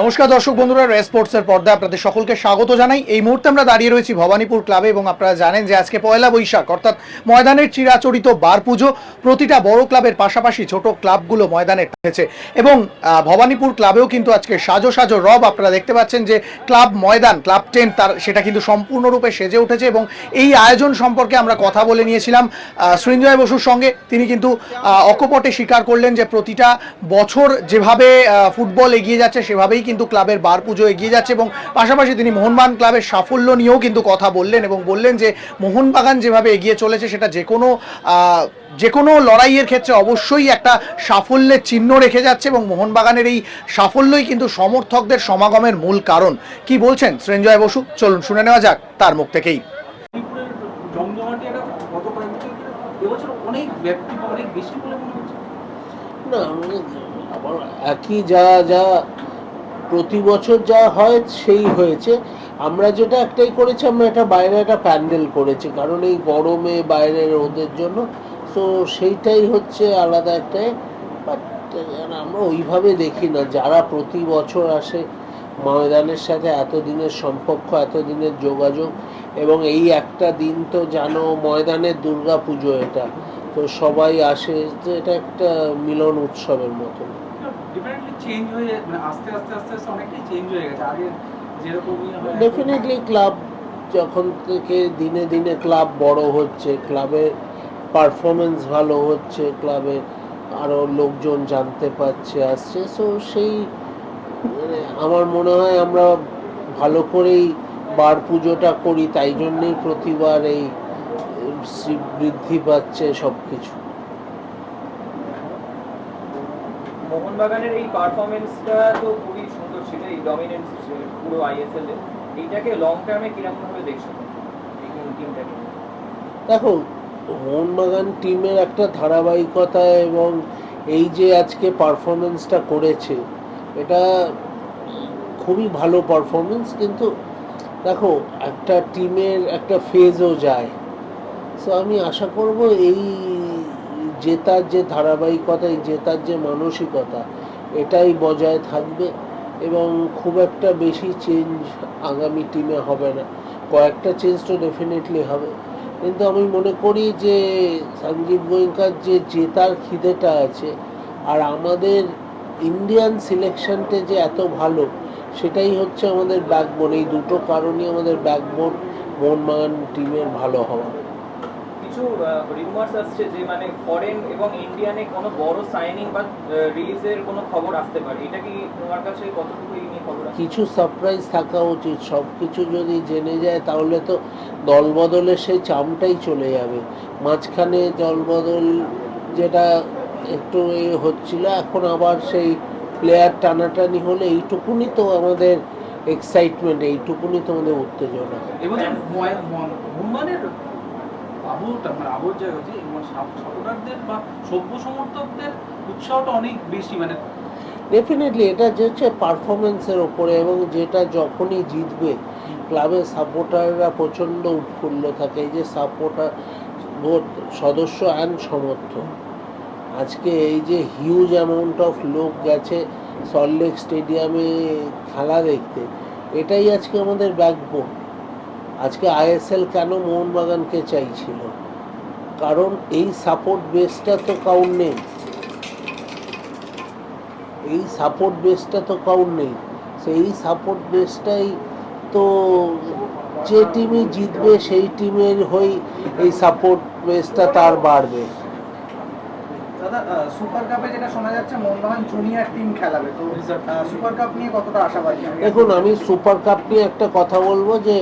নমস্কার দর্শক বন্ধুরা, রেস স্পোর্টসের পর্দায় আপনাদের সকলকে স্বাগত জানাই। এই মুহূর্তে আমরা দাঁড়িয়ে রয়েছি ভবানীপুর ক্লাবে এবং আপনারা জানেন যে আজকে পয়লা বৈশাখ, অর্থাৎ ময়দানের চিরাচরিত বার পুজো প্রতিটা বড় ক্লাবের পাশাপাশি ছোট ক্লাবগুলো ময়দানে উঠেছে এবং ভবানীপুর ক্লাবেও কিন্তু আজকে সাজো সাজো রব। আপনারা দেখতে পাচ্ছেন যে ক্লাব ময়দান, ক্লাব টেন, তার সেটা কিন্তু সম্পূর্ণরূপে সেজে উঠেছে এবং এই আয়োজন সম্পর্কে আমরা কথা বলে নিয়েছিলাম সৃঞ্জয় বসুর সঙ্গে। তিনি কিন্তু অকপটে স্বীকার করলেন যে প্রতিটা বছর যেভাবে ফুটবল এগিয়ে যাচ্ছে, সেভাবেই কিন্তু ক্লাবের বার পুজো এগিয়ে যাচ্ছে এবং পাশাপাশি তিনি মোহনবাগান ক্লাবের সাফল্য নিয়েও কিন্তু কথা বললেন এবং বললেন যে মোহনবাগান যেভাবে এগিয়ে চলেছে সেটা যে কোনো আহ, যে কোনো লড়াইয়ের ক্ষেত্রে অবশ্যই একটা সাফল্যের চিহ্ন রেখে যাচ্ছে এবং মোহনবাগানের এই সাফল্যই কিন্তু সমর্থকদের সমাগমের মূল কারণ। কি বলছেন সৃঞ্জয় বসু? চলুন শুনে নেওয়া যাক তার মুখ থেকেই। না আমি- আমার একই যা যা প্রতি বছর যা হয় সেই হয়েছে। আমরা যেটা একটাই করেছি, আমরা এটা বাইরে একটা প্যান্ডেল করেছি, কারণ এই গরমে বাইরে রোদের জন্য। তো সেইটাই হচ্ছে আলাদা একটা বাট আমরা ওইভাবে দেখি না। যারা প্রতি বছর আসে ময়দানের সাথে, এতদিনের সম্পর্ক, এতদিনের যোগাযোগ, এবং এই একটা দিন তো জানো, ময়দানের দুর্গা পুজো এটা। তো সবাই আসে এটা একটা মিলন উৎসবের মতন। চেঞ্জ হয়ে মানে আস্তে আস্তে আস্তে আস্তে অনেকটাই চেঞ্জ হয়ে গেছে। আগে যেরকম হয় ডেফিনেটলি ক্লাব যখন থেকে দিনে দিনে ক্লাব বড় হচ্ছে ক্লাবে পারফরমেন্স ভালো হচ্ছে ক্লাবে আরও লোকজন জানতে পারছে, আসছে। সো সেই মানে আমার মনে হয় আমরা ভালো করেই বার পুজোটা করি, তাই জন্যেই প্রতিবার এই বৃদ্ধি পাচ্ছে সব কিছু মোহনবাগানের এই পারফরমেন্সটা তো খুবই সুন্দর ছিল, এই ডমিনেন্স পুরো আইএসএল এ এইটাকে লং টার্মে কীরকম ভাবে দেখছ? এই টিমটাকে দেখো, মোহনবাগান টিমের একটা ধারাবাহিকতা এবং এই যে আজকে পারফরমেন্সটা করেছে, এটা খুবই ভালো পারফরমেন্স কিন্তু দেখো, একটা টিমের একটা ফেজও যায়। সো আমি আশা করব এই জেতার যে ধারাবাহিকতা, এই জেতার যে মানসিকতা, এটাই বজায় থাকবে এবং খুব একটা বেশি চেঞ্জ আগামী টিমে হবে না। কয়েকটা চেঞ্জ তো ডেফিনেটলি হবে। কিন্তু আমি মনে করি যে সঞ্জীব গোয়েঙ্কার যে জেতার খিদেটা আছে আর আমাদের ইন্ডিয়ান সিলেকশনটা যে এত ভালো, সেটাই হচ্ছে আমাদের ব্যাকবোন এই দুটো কারণই আমাদের ব্যাকবোন মোহনবাগান টিমের ভালো হওয়া। কিছু রিমার্স আসছে যে মানে ফরেন এবং ইন্ডিয়ানে কোনো বড় সাইনিং বা রিলিজের কোনো খবর আসতে পারে। এটা কি তোমার কাছে কতটুকু নিয়ে খবর কিছু সারপ্রাইজ থাকা উচিত। সব কিছু যদি জেনে যায় তাহলে তো দলবদলের সেই চামটাই চলে যাবে। মাঝখানে দলবদল যেটা একটু এ হচ্ছিল এখন আবার সেই প্লেয়ার টানাটানি হলে এইটুকুনি তো আমাদের এক্সাইটমেন্ট এইটুকুনি তো আমাদের উত্তেজনা। এবছর ময়- মন- আবহ জায়গা হচ্ছে সাপোর্টারদের বা সভ্য সমর্থকদের উৎসাহটা অনেক বেশি মানে ডেফিনেটলি এটা যে হচ্ছে পারফরমেন্সের ওপরে এবং যেটা যখনই জিতবে ক্লাবের সাপোর্টাররা প্রচণ্ড উৎফুল্ল থাকে। এই যে সাপোর্টার ভোট সদস্য অ্যান্ড সমর্থক। আজকে এই যে হিউজ অ্যামাউন্ট অফ লোক গেছে সল্টলেক স্টেডিয়ামে খেলা দেখতে এটাই আজকে আমাদের ব্যাকবোন আজকে আইএসএল কেন মোহনবাগানকে চাইছিল? কারণ এই সাপোর্ট বেসটা তো কাউন্ট নেই। এই সাপোর্ট বেসটা তো কাউন্ট নেই। সেই সাপোর্ট বেসটাই তো যে টিমই জিতবে সেই টিমের হই এই সাপোর্ট বেসটা তার বাড়বে। দাদা সুপার কাপে যেটা শোনা যাচ্ছে মোহনবাগান জুনিয়র টিম খেলাবে। তো সুপার কাপ নিয়ে কতটা আশাবাদী? দেখুন আমি সুপার কাপ নিয়ে একটা কথা বলব যে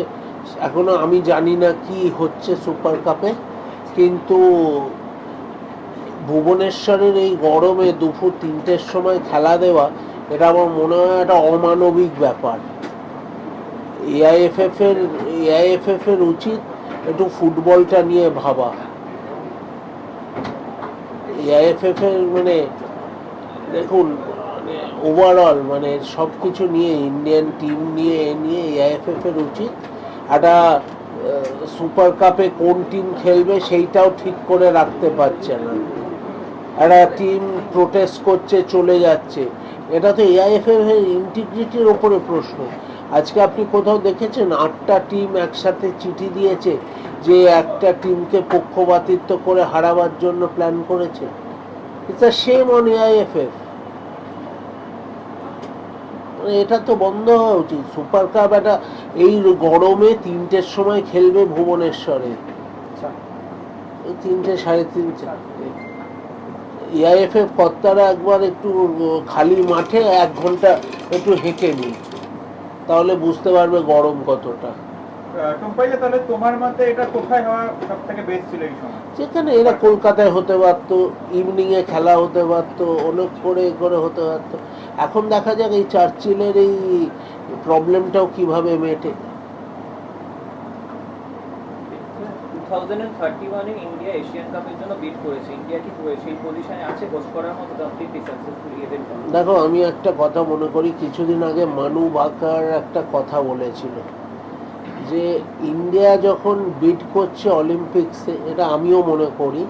এখনও আমি জানি না কি হচ্ছে সুপার কাপে, কিন্তু ভুবনেশ্বরের এই গরমে দুপুর তিনটের সময় খেলা দেওয়া, এটা আমার মনে হয় একটা অমানবিক ব্যাপার। এআইএফএফ এর এআইএফএফ এর উচিত একটু ফুটবলটা নিয়ে ভাবা। এআইএফএফ এর মানে দেখুন মানে ওভারঅল মানে সব কিছু নিয়ে ইন্ডিয়ান টিম নিয়ে এ নিয়ে এআইএফএফ এর উচিত একটা সুপার কাপে কোন টিম খেলবে সেইটাও ঠিক করে রাখতে পারছে না। একটা টিম প্রোটেস্ট করছে, চলে যাচ্ছে। এটা তো এআইএফএফ এর ইন্টিগ্রিটির ওপরে প্রশ্ন। আজকে আপনি কোথাও দেখেছেন আটটা টিম একসাথে চিঠি দিয়েছে যে একটা টিমকে পক্ষপাতিত্ব করে হারাবার জন্য প্ল্যান করেছে? It's a same on AIFF মানে এটা তো বন্ধ হওয়া উচিত। সুপার কাপ এটা এই গরমে তিনটের সময় খেলবে ভুবনেশ্বরে। এই তিনটে সাড়ে তিনটে। এআইএফএফ কর্তারা একবার একটু খালি মাঠে এক ঘণ্টা একটু হেঁটে নিই তাহলে বুঝতে পারবে গরম কতটা। টুম্পাইলে তাহলে তোমার মতে এটা কোথায় হওয়া সব থেকে বেস্ট ছিল এই সময়? যেখানে এরা কলকাতায় হতে পারতো ইভিনিংয়ে খেলা হতে পারতো অনেক করে করে হতে পারতো। এখন দেখা যাক এই চার্চিলের এই প্রবলেমটাও কীভাবে মেটে। ইন্ডিয়া এশিয়ান কাপের জন্য বিট করেছে। ইন্ডিয়া কি সেই পজিশনে আছে? হোস্ট করার মতো কমপ্লিটলি সাকসেসফুল এদের দেখো আমি একটা কথা মনে করি কিছুদিন আগে মানু বাকার একটা কথা বলেছিল। যে ইন্ডিয়া যখন বিট করছে অলিম্পিক্সে এটা আমিও মনে করি।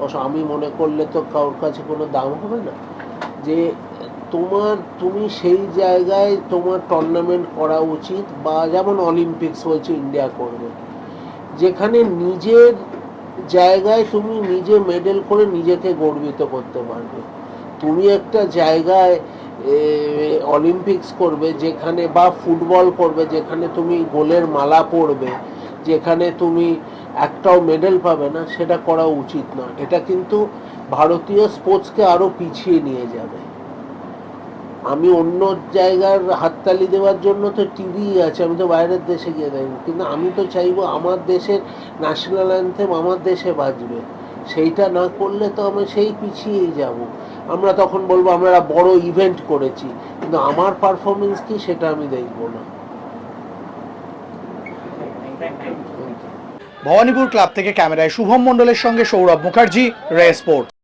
অবশ্য আমি মনে করলে তো কারোর কাছে কোনো দাম হবে না। যে তোমার, তুমি সেই জায়গায় তোমার টুর্নামেন্ট করা উচিত বা যেমন অলিম্পিক্স হয়েছে ইন্ডিয়া করবে। যেখানে নিজের জায়গায় তুমি নিজে মেডেল করে নিজেকে গর্বিত করতে পারবে। তুমি একটা জায়গায় অলিম্পিক্স করবে, যেখানে বা ফুটবল করবে, যেখানে তুমি গোলের মালা পরবে, যেখানে তুমি একটাও মেডেল পাবে না, সেটা করা উচিত না এটা কিন্তু ভারতীয় স্পোর্টসকে আরও পিছিয়ে নিয়ে যাবে। আমি অন্য জায়গার হাততালি দেওয়ার জন্য তো টিভি আছে, আমি তো বাইরের দেশে গিয়ে দেখি কিন্তু আমি তো চাইব আমার দেশের ন্যাশনাল অ্যান্থেম আমার দেশে বাজবে। সেইটা না করলে তো আমি সেই পিছিয়েই যাব। আমরা তখন বলব, আমরা বড় ইভেন্ট করেছি। কিন্তু আমার পারফরমেন্স কি সেটা আমি দেখব না। ভবানীপুর ক্লাব থেকে ক্যামেরায় শুভম মণ্ডলের সঙ্গে সৌরভ মুখার্জি রে স্পোর্টস।